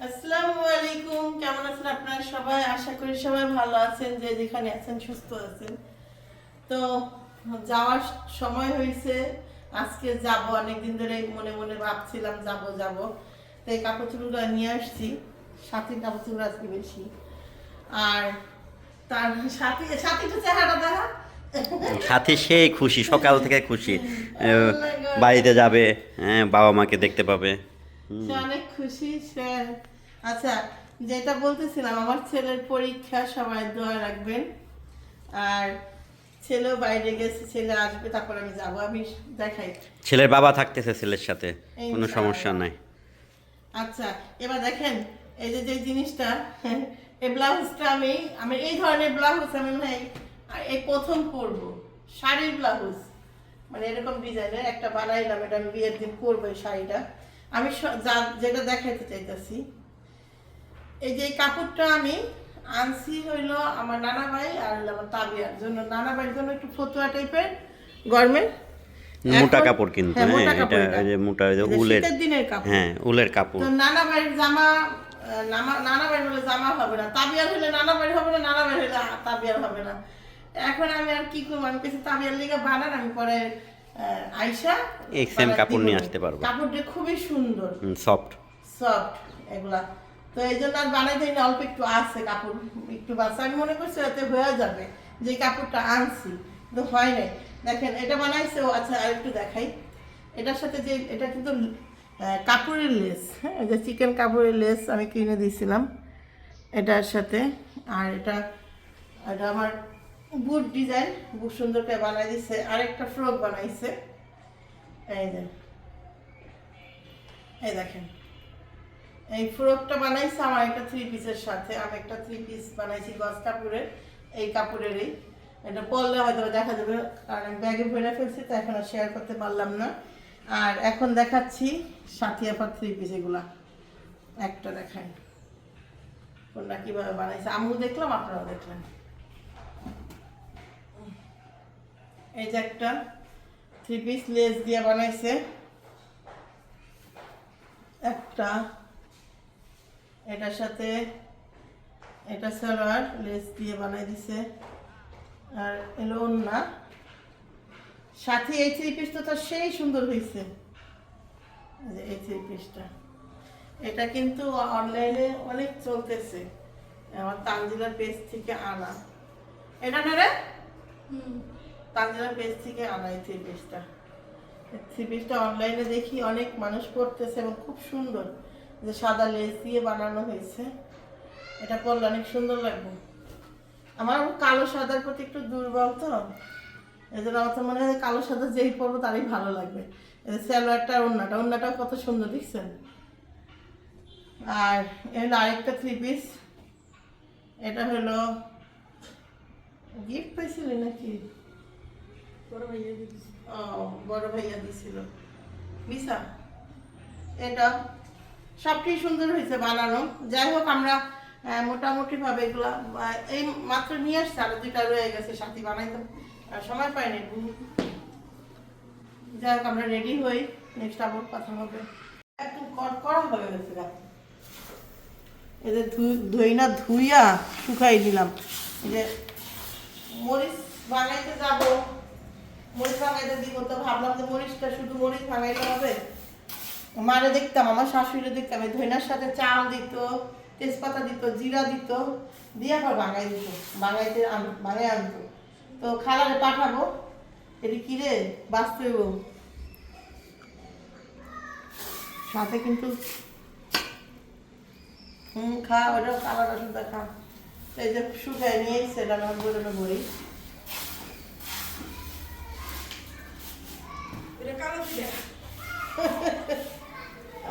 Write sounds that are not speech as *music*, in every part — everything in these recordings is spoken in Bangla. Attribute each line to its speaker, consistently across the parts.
Speaker 1: আসসালামু আলাইকুম কেমন আছেন আপনারা সবাই? আশা করি সবাই ভালো আছেন যে যেখানে আছেন সুস্থ আছেন। তো যাওয়ার সময় হয়েছে আজকে যাব অনেকদিন ধরে মনে মনে ভাবছিলাম যাব যাব। তো এই কাপড় চুপড়গুলো নিয়ে আসছি সাথী কাপড় চুপড় আজকে বেশি। আর তার সাথী সাথীটা চেহারা দেখা।
Speaker 2: সাথে সেই খুশি সকাল থেকে খুশি। *laughs* বাড়িতে যাবে হ্যাঁ বাবা মাকে দেখতে পাবে।
Speaker 1: সে অনেক খুশি সে আচ্ছা যেটা বলতেছিলাম আমার ছেলের পরীক্ষা সবাই দোয়া রাখবেন। আর ছেলেও বাইরে গেছে ছেলে আসবে তারপর আমি যাব আমি দেখাই।
Speaker 2: ছেলের বাবা থাকতেছে ছেলের সাথে কোনো সমস্যা নাই।
Speaker 1: আচ্ছা এবার দেখেন এই যে যে জিনিসটা এই ব্লাউজটা আমি আমি এই ধরনের ব্লাউজ আমি হয় এই প্রথম পরবো শাড়ির ব্লাউজ। মানে এরকম ডিজাইনের একটা বানাইলাম এটা আমি বিয়ের দিন পরবো এই শাড়িটা। আমি যা যেটা দেখাইতে চাইতেছি এই যে কাপড়টা আমি আনছি হইল আমার নানা ভাই আর আমার তাবিয়ার জন্য। নানা ভাইয়ের জন্য একটু ফতুয়া টাইপের গরমের
Speaker 2: মোটা কাপড় কিন্তু
Speaker 1: হ্যাঁ,
Speaker 2: হ্যাঁ এটা যে মোটা উলের
Speaker 1: দিনের কাপড়।
Speaker 2: হ্যাঁ উলের কাপড়।
Speaker 1: তো নানা বাড়ির জামা নানা বাড়ি হলে জামা হবে না। তাবিয়ার হলে নানা বাড়ি হবে না নানা বাড়ি হলে তাবিয়ার হবে না। এখন আমি আর কি করব? আমি কিছু তাবিয়ার লিগে বানান আমি পরে আইসা
Speaker 2: এই same কাপড় নিয়ে আসতে পারব।
Speaker 1: কাপড়টা খুবই সুন্দর।
Speaker 2: সফট
Speaker 1: সফট এগুলা। তো এই জন্য আর বানাইতে অল্প একটু আছে কাপড় একটু বাচ্চা আমি মনে করছি এতে হয়ে যাবে যে কাপড়টা আনছি কিন্তু হয় নাই। দেখেন এটা বানাইছে ও আচ্ছা আর একটু দেখাই। এটার সাথে যে এটা কিন্তু কাপড়ের লেস হ্যাঁ? যে চিকেন কাপড়ের লেস আমি কিনে দিয়েছিলাম। এটার সাথে আর এটা এটা আমার বুট ডিজাইন বুট সুন্দর করে বানাই দিছে। আরেকটা ফ্রক বানাইছে। এই যে। এই দেখেন। এই ফ্রকটা বানাইছে আমার একটা থ্রি পিসের সাথে। আমি একটা থ্রি পিস বানাইছি গজ কাপড়ের। এই কাপড়েরই। এটা পরলে হয়তো দেখা যাবে, কারণ আমি ব্যাগে ভরে ফেলছি, তো এখন আর শেয়ার করতে পারলাম না। আর এখন দেখাচ্ছি সাথী আপার থ্রি পিস এগুলা। একটা দেখাই। কোনটা কীভাবে বানাইছে? আমিও দেখলাম, আপনারাও দেখলেন। এই যে একটা থ্রি পিস লেস দিয়ে বানাইছে। একটা, এটার সাথে এটা সালোয়ার লেস দিয়ে বানাই দিছে। আর এলো ওন্না। সাথে এই থ্রি পিসটা তো সেই সুন্দর হয়েছে এই থ্রি পিসটা এটা কিন্তু অনলাইনে অনেক চলতেছে। আমার তানজিলার পেজ থেকে আনা। এটা না রে? তানজিলার পেজ থেকে আনা থ্রি পিসটা। থ্রি পিসটা অনলাইনে দেখি অনেক মানুষ পড়তেছে এবং খুব সুন্দর। যে সাদা লেস দিয়ে বানানো হয়েছে। এটা পরলে অনেক সুন্দর লাগবে। আমার কালো সাদার প্রতি একটু দুর্বল তো। জন্য আমার মনে হয় কালো সাদা যেই পরবো তারই ভালো লাগবে। স্যালোয়ারটা ওন্নাটা ওন্নাটাও কত সুন্দর দেখছেন। আর এর আরেকটা থ্রি পিস এটা হলো গিফট পাইছিলি নাকি? ও, বড় ভাইয়া দিছিল। বিসা এটা সবটি সুন্দর হয়েছে বানানো। যাই হোক, আমরা এই মাত্র নিয়ে আসছে রয়ে গেছে বানাইতে। সময় যাই হোক, আমরা রেডি হই নেক্সট কথা হয়ে গেছে এদের ধুইয়া শুকাই দিলাম যে মরিচ বানাইতে যাব। মরিচ ভাঙাইতে দিব, তো ভাবলাম যে মরিচটা শুধু মরিচ ভাঙাইতে হবে। মারে দেখতাম, আমার শাশুড়ি দেখতাম, এই ধইনার সাথে চাল দিত, তেজপাতা দিত, জিরা দিত, দিয়ে আবার ভাঙাই দিত, ভাঙাইতে আন- ভাঙাই আনতো। তো খালারে পাঠাবো, এটি কিরে বাঁচতে হইব। সাথে কিন্তু হুম, খা ওটা কালা রসুনটা খা এই যে শুকায় নিয়ে এসছে আমার বলে বই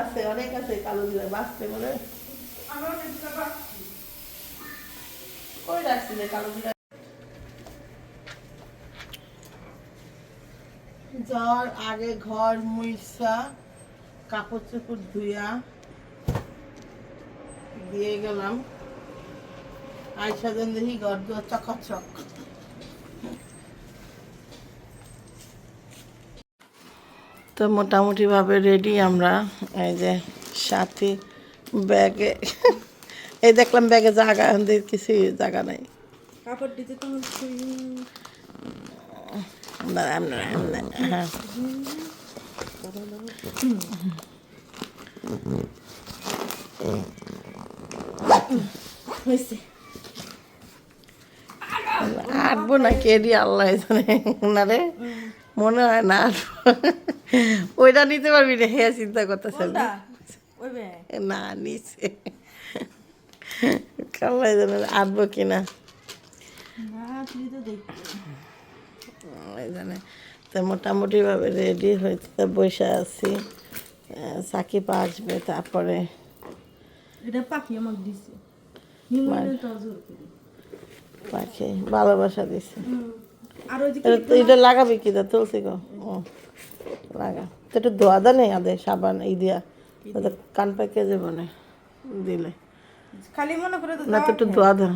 Speaker 1: আছে অনেক আছে কালো বাঁচতে বলে কালো যাওয়ার আগে ঘর মুইসা, কাপড় চোপড় ধুইয়া দিয়ে গেলাম। আইসা দেন দেখি ঘর দুয়ার চকাচক। তো মোটামুটিভাবে রেডি আমরা। এই যে সাথে ব্যাগে। এই দেখলাম ব্যাগে জায়গা কিছু জায়গা নাই।
Speaker 3: কাপড় দিতে তো
Speaker 1: হ্যাঁ আটবো না কেডি আল্লাহ জানে না রে মনে হয় না। ওইটা নিতে পারবি রে হ্যাঁ চিন্তা করতেছে না নিচে আল্লাহ জানে আটবো কিনা।
Speaker 3: না
Speaker 1: জানে তো মোটামুটিভাবে রেডি হয়েছে বসে আছি। সাকিব আসবে তারপরে।
Speaker 3: এটা পাখি আমাকে দিছে।
Speaker 1: পাখি। ভালোবাসা দিছে। এটা লাগাবি কি? দা তুলসি গো। ও লাগা। তো একটু ধোয়া দা নেই আদে সাবান এই দিয়া। কান পাকে যাব না দিলে।
Speaker 3: খালি মনে করে
Speaker 1: না তো একটু ধোয়া দা।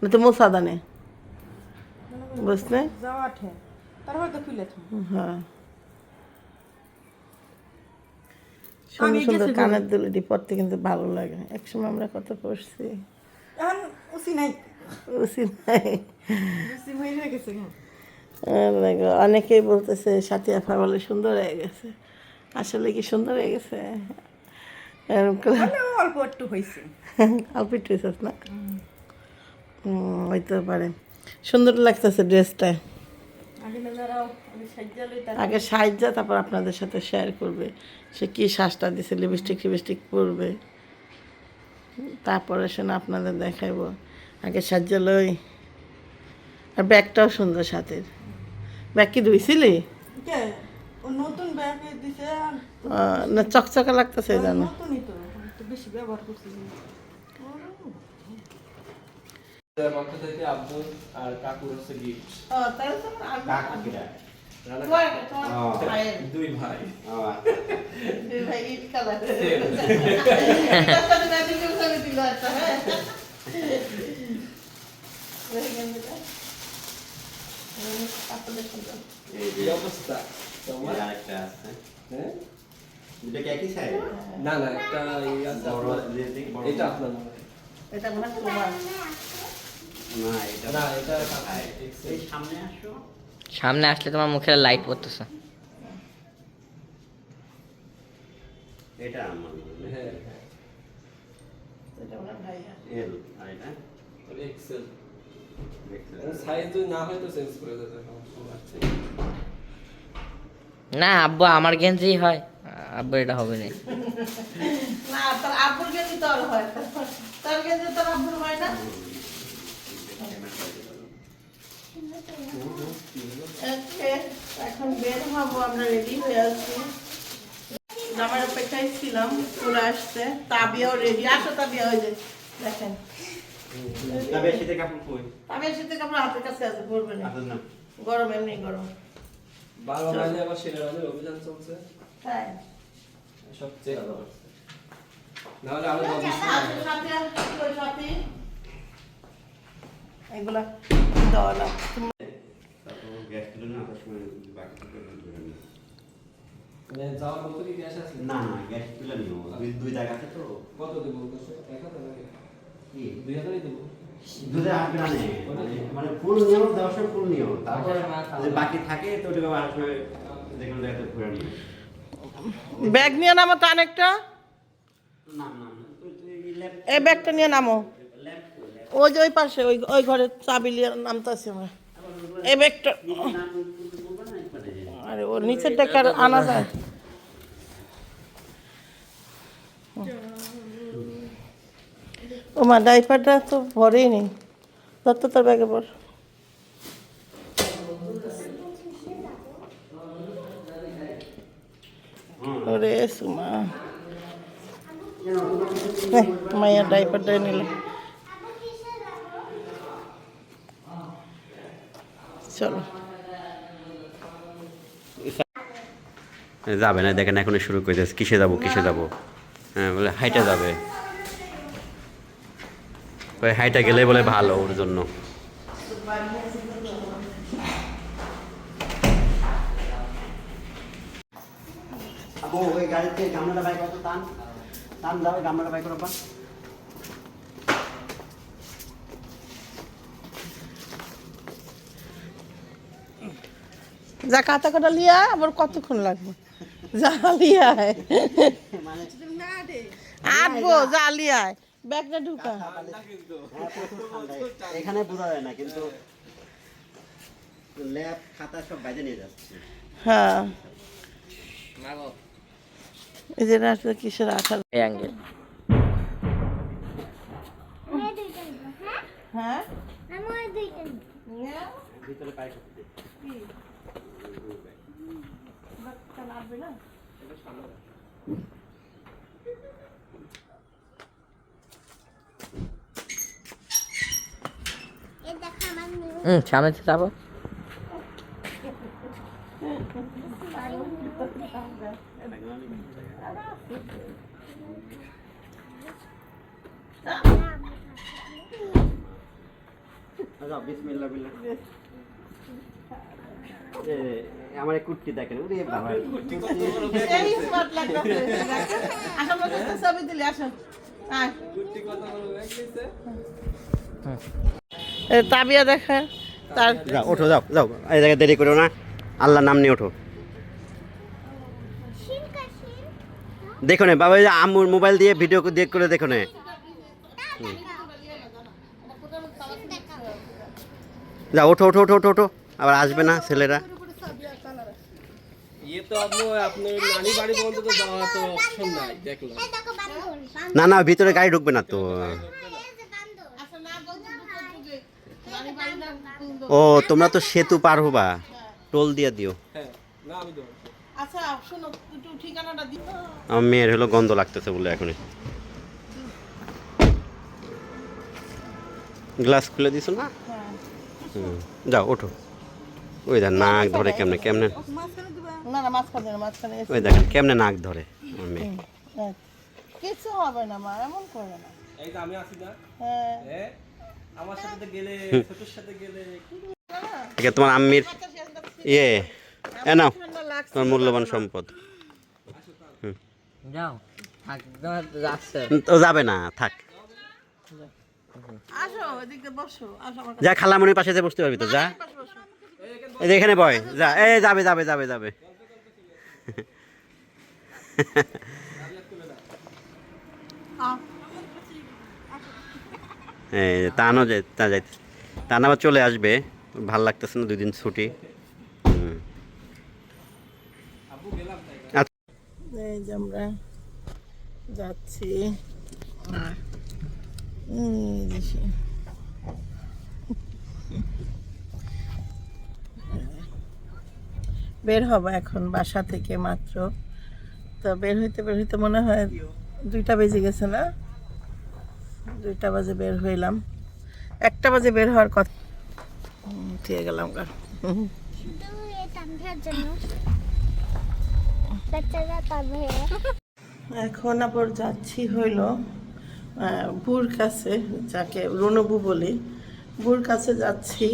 Speaker 1: না তো মোসা দানে বুঝলে?
Speaker 3: যাওয়া ঠে। তারপর তো খুলে
Speaker 1: হ্যাঁ। সুন্দর সুন্দর কানের দুলটি পড়তে কিন্তু ভালো লাগে। একসময় আমরা কত পড়ছি
Speaker 3: উসি নাই।
Speaker 1: উচিত নাই।
Speaker 3: উসি হয়ে গেছে।
Speaker 1: অনেকেই বলতেছে সাথিয়া বলে সুন্দর হয়ে গেছে। আসলে কি সুন্দর হয়ে গেছে?
Speaker 3: মানে অল্প একটু হয়েছে *laughs*
Speaker 1: অল্প একটু হয়েছিস না? হইতে পারে। সুন্দর লাগতেছে ড্রেসটা।
Speaker 3: আগে
Speaker 1: সাহায্য তারপর আপনাদের সাথে শেয়ার করবে। সে কি শ্বাসটা দিছে লিপস্টিক লিপস্টিক পরবে। তারপরে সে না আপনাদের দেখাইবো। আগে সাহায্য লই। আর ব্যাগটাও সুন্দর সাথের। ব্যাগ কি ধুইছিলি না চকচকা লাগতেছে জানো
Speaker 4: আব্বু আর কাকুর হচ্ছে গিফট দুই ভাই।
Speaker 2: এই
Speaker 4: কি
Speaker 2: যে
Speaker 4: অবস্থা তোমার
Speaker 2: আরেকটা আছে
Speaker 4: হ্যাঁ?
Speaker 2: দুটো একই সাইজ
Speaker 4: না না একটা এই আছে
Speaker 2: বড়
Speaker 4: আপনার-
Speaker 2: লিপস্টিক বড়
Speaker 4: এটা আপনার
Speaker 1: এটা মনে হয় তোমার
Speaker 2: না এটা
Speaker 4: না এটা
Speaker 2: হ্যাঁ, সামনে আসো
Speaker 5: সামনে আসলে তোমার মুখে লাইট পড়তেছে।
Speaker 2: এটা আমার মনে হয়।
Speaker 4: হ্যাঁ
Speaker 1: এটা হয় ভাইয়া।
Speaker 2: এল আর এটা
Speaker 4: এক্সেল সাইজ যদি না হয় তো চেঞ্জ করে দেবে
Speaker 5: না আব্বু আমার গেঞ্জি হয়। আব্বু এটা হবে না।
Speaker 1: না তোর আব্বুর গেঞ্জি তোর হয়। তোর গেঞ্জি তোর আব্বুর হয় না? এখন বের হব আমরা রেডি হয়ে আছি। আমার অপেক্ষায় ছিলাম চলে আসছে। তাবিয়াও রেডি আসো তাবিয়া হয়ে যায় দেখেন।
Speaker 2: তবে শীতে কাপড় কই?
Speaker 1: তাবিয়ার সাথে কাপড় হাতের কাছে আছে পড়বে না। গরম এমনি গরম।
Speaker 4: বারো মাইলে আবার সেরা মাইলের অভিযান চলছে।
Speaker 1: তাই।
Speaker 4: সব চেক নাহলে
Speaker 1: আরও কই সাথে? এগুলা দেওয়া না।
Speaker 4: মানে যাওয়ার মতো কি গ্যাস আছে?
Speaker 2: না না গ্যাস তুলে নিও। দুই দুই জায়গা আছে তো।
Speaker 4: কত দেবো? এক হাজার দুই হাজারই দেবো।
Speaker 2: দুধে হাত গ্রামে মানে ফুল দশ ফুল তারপর
Speaker 4: বাকি
Speaker 2: থাকে তো যে ঘুরে নিও
Speaker 1: ব্যাগ নিয়ে নামো তো অনেকটা
Speaker 2: ল্যাপ
Speaker 1: এই ব্যাগটা নিয়ে নামো। ওই যে ওই পাশে ওই ওই ঘরে চাবি নিয়ে নামতেছি আমরা। এই ব্যাগটা আরে ওর নিচের টাকা আনা যায়? ও মা ডাইপারটা তো ভরেই নেই। দত্ত তোর ব্যাগে পর ওরে সুমা। মাইয়া ডাইপারটাই নিল। চলো।
Speaker 2: যাবে না, দেখেন এখন শুরু করে কিসে যাব কিসে যাব? হ্যাঁ বলে হাইটা যাবে। হাইটা গেলে বলে ভালো ওর জন্য। ওই গাড়িতে গামলাটা বাইক কত টান। টান দাও গামলাটা বাই করো
Speaker 1: যা কাটা কাটা লিয়া আবার কতক্ষণ লাগবে? যা লিয়ায়। আটবো যা লিয়ায়। ব্যাগটা ঢুকা।
Speaker 2: এখানে বোঝা যায় না কিন্তু ল্যাব খাতা সব বাইরে নিয়ে যাচ্ছে।
Speaker 1: হ্যাঁ।
Speaker 5: মাগো
Speaker 1: এই যে রাস্তা কিসের আঠা
Speaker 5: এই অ্যাঙ্গেল।
Speaker 1: হ্যাঁ?
Speaker 2: ভিতরে
Speaker 5: হুম সামনে তো যাব
Speaker 2: আচ্ছা বিসমিল্লাহ বিল্লাহ আমার কুর্তি দেখেন ওরে বাবা।
Speaker 1: এই স্মার্ট লাগতেছে আসো বলতে তো ছবি দিলি আসো আয়।
Speaker 4: কুর্তি কথা বলে ব্যাগ
Speaker 1: এ, তাবিয়া দেখা তার
Speaker 2: যাও ওঠো যাও যাও। এই জায়গায় দেরি করো না। আল্লাহর নাম নিয়ে ওঠো। দেখো না বাবা এই আম্মুর মোবাইল দিয়ে ভিডিও দেখ করে দেখো না। যাও ওঠো ওঠো ওঠো ওঠো ওঠো। আবার আসবে না ছেলেরা।
Speaker 4: ইয়ে
Speaker 2: না না ভিতরে গাড়ি ঢুকবে না তো। ও তোমরা তো সেতু পার হবা। টোল দিয়ে দিও।
Speaker 4: হ্যাঁ না আমি দেবো
Speaker 1: আচ্ছা শোনো একটু ঠিকানাটা দিও।
Speaker 2: আমার মেয়ের হলো গন্ধ লাগতেছে বলে এখনই গ্লাস খুলে দিছো না?
Speaker 1: হ্যাঁ।
Speaker 2: হুম, যাও ওঠো। ওই দেখ নাক ধরে কেমনে কেমনে? ওই দেখেন কেমনে নাক ধরে? আমার মেয়ে।
Speaker 1: হ্যাঁ। কিছু হবে না মা এমন করে না।
Speaker 4: এই আমি আসি না।
Speaker 1: হ্যাঁ।
Speaker 4: হ্যাঁ আমার সাথে গেলে ছোটর সাথে গেলে
Speaker 2: তোমার আম্মির ইয়ে এ নাও তোমার মূল্যবান সম্পদ।
Speaker 5: যাও থাক তোমার যাচ্ছে।
Speaker 2: ও যাবে না থাক।
Speaker 1: আসো এদিকে বসো আসো আমার কাছে।
Speaker 2: যা খালামনির পাশে যে বসতে পারবি তো যা। এই যে এখানে বয় যা এ যাবে যাবে যাবে যাবে।
Speaker 1: আহ, *laughs*
Speaker 2: এই যে তানও যাই তা যাইতে তান আবার চলে আসবে ভালো লাগতেছে না দুই দিন ছুটি আচ্ছা।
Speaker 1: এই যে আমরা যাচ্ছি। বের হব এখন বাসা থেকে মাত্র। তো বের হইতে বের হইতে মনে হয় দুইটা বেজে গেছে না? দুইটা বাজে বের হইলাম। একটা বাজে বের হওয়ার কথা ঠিক গেলাম
Speaker 6: পাবে
Speaker 1: এখন আবার যাচ্ছি হইল বুর কাছে, যাকে রনবু বলি। বুর কাছে যাচ্ছি।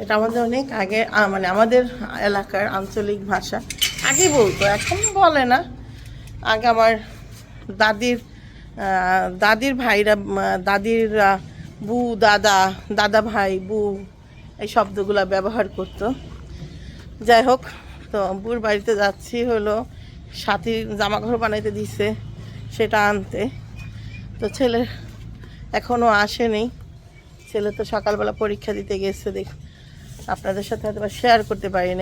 Speaker 1: এটা আমাদের অনেক আগে মানে আমাদের এলাকার আঞ্চলিক ভাষা। আগে বলতো, এখন বলে না। আগে আমার দাদির দাদির ভাইরা দাদির বু দাদা দাদা ভাই বু এই শব্দগুলো ব্যবহার করতো। যাই হোক, তো বুর বাড়িতে যাচ্ছি হলো, সাথী জামা কাপড় বানাইতে দিছে, সেটা আনতে। তো ছেলে এখনও আসেনি। ছেলে তো সকালবেলা পরীক্ষা দিতে গেছে, দেখ আপনাদের সাথে হয়তো শেয়ার করতে পারি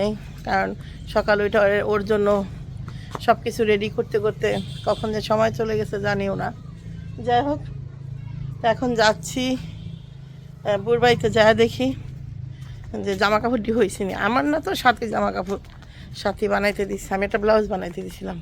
Speaker 1: কারণ সকাল ওইটা ওর জন্য সব কিছু রেডি করতে করতে কখন যে সময় চলে গেছে জানিও না। যাই হোক, এখন যাচ্ছি বুড়বাড়িতে যা দেখি যে জামা কাপড়টি হয়েছে নি। আমার না তো সাথে জামা কাপড় সাথে বানাইতে দিচ্ছি আমি একটা ব্লাউজ বানাইতে দিছিলাম।